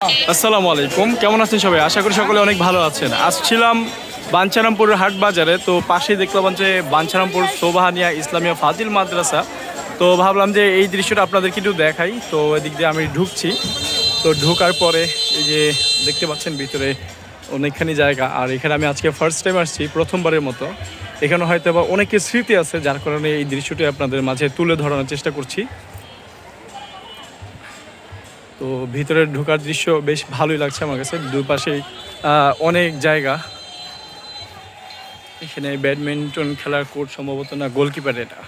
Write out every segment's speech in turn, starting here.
আসসালামু আলাইকুম। কেমন আছেন সবাই? আশা করি সকলে অনেক ভালো আছেন। আসছিলাম বাঞ্ছারামপুরের হাট বাজারে তো পাশেই দেখলাম যে বাঞ্ছারামপুর সোবাহানিয়া ইসলামিয়া ফাজিল মাদ্রাসা। তো ভাবলাম যে এই দৃশ্যটা আপনাদেরকে একটু দেখাই। তো এদিক দিয়ে আমি ঢুকছি। তো ঢোকার পরে এই যে দেখতে পাচ্ছেন ভিতরে অনেকখানি জায়গা। আর এখানে আমি আজকে ফার্স্ট টাইম আসছি, প্রথমবারের মতো। এখানে হয়তো বা অনেকের স্মৃতি আছে, যার কারণে এই দৃশ্যটি আপনাদের মাঝে তুলে ধরানোর চেষ্টা করছি। তো ভিতরে ঢোকার দৃশ্য বেশ ভালোই লাগছে আমার কাছে। দুপাশেই আহ, অনেক জায়গা। এখানে ব্যাডমিন্টন খেলার কোর্ট সম্ভবত না গোলকিপার এটা।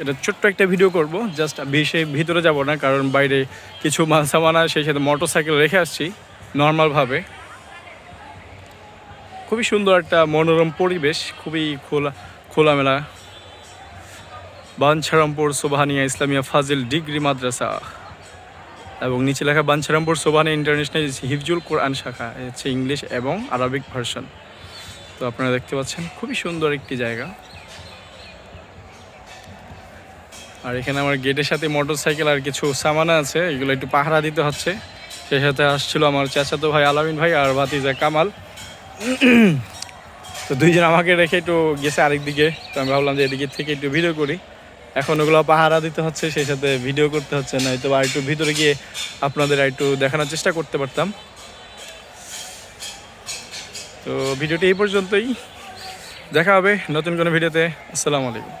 এটা ছোট্ট একটা ভিডিও করব জাস্ট বেশি ভিতরে যাব না কারণ বাইরে কিছু মাল সামানা সেই সাথে মোটর সাইকেল রেখে আসছি নর্মালভাবে খুবই সুন্দর একটা মনোরম পরিবেশ খুবই খোলা খোলামেলা। বাঞ্ছারামপুর সোবাহানিয়া ইসলামিয়া ফাজিল ডিগ্রি মাদ্রাসা। এবং নিচে লেখা, বাঞ্ছারামপুর সোবাহানি ইন্টারন্যাশনাল হিফজুল কোরআন শাখা হচ্ছে ইংলিশ এবং আরবিক ভার্সন। তো আপনারা দেখতে পাচ্ছেন, খুবই সুন্দর একটি জায়গা। আর এখানে আমার গেটের সাথে মোটর সাইকেল আর কিছু সামানা আছে, এগুলো একটু পাহারা দিতে হচ্ছে। সেই সাথে আসছিল আমার চাচাতো ভাই আলামিন ভাই আর ভাতিজা কামাল। তো দুইজন আমাকে রেখে একটু গেছে আরেকদিকে। তো আমি ভাবলাম যে এদিকে থেকে একটু ভিডিও করি। এখন ওগুলো পাহারা দিতে হচ্ছে, সেই সাথে ভিডিও করতে হচ্ছে না হয়তো বা একটু ভিতরে গিয়ে আপনাদের একটু দেখানোর চেষ্টা করতে পারতাম। তো ভিডিওটি এই পর্যন্তই। দেখা হবে নতুন কোনো ভিডিওতে আসসালামু আলাইকুম।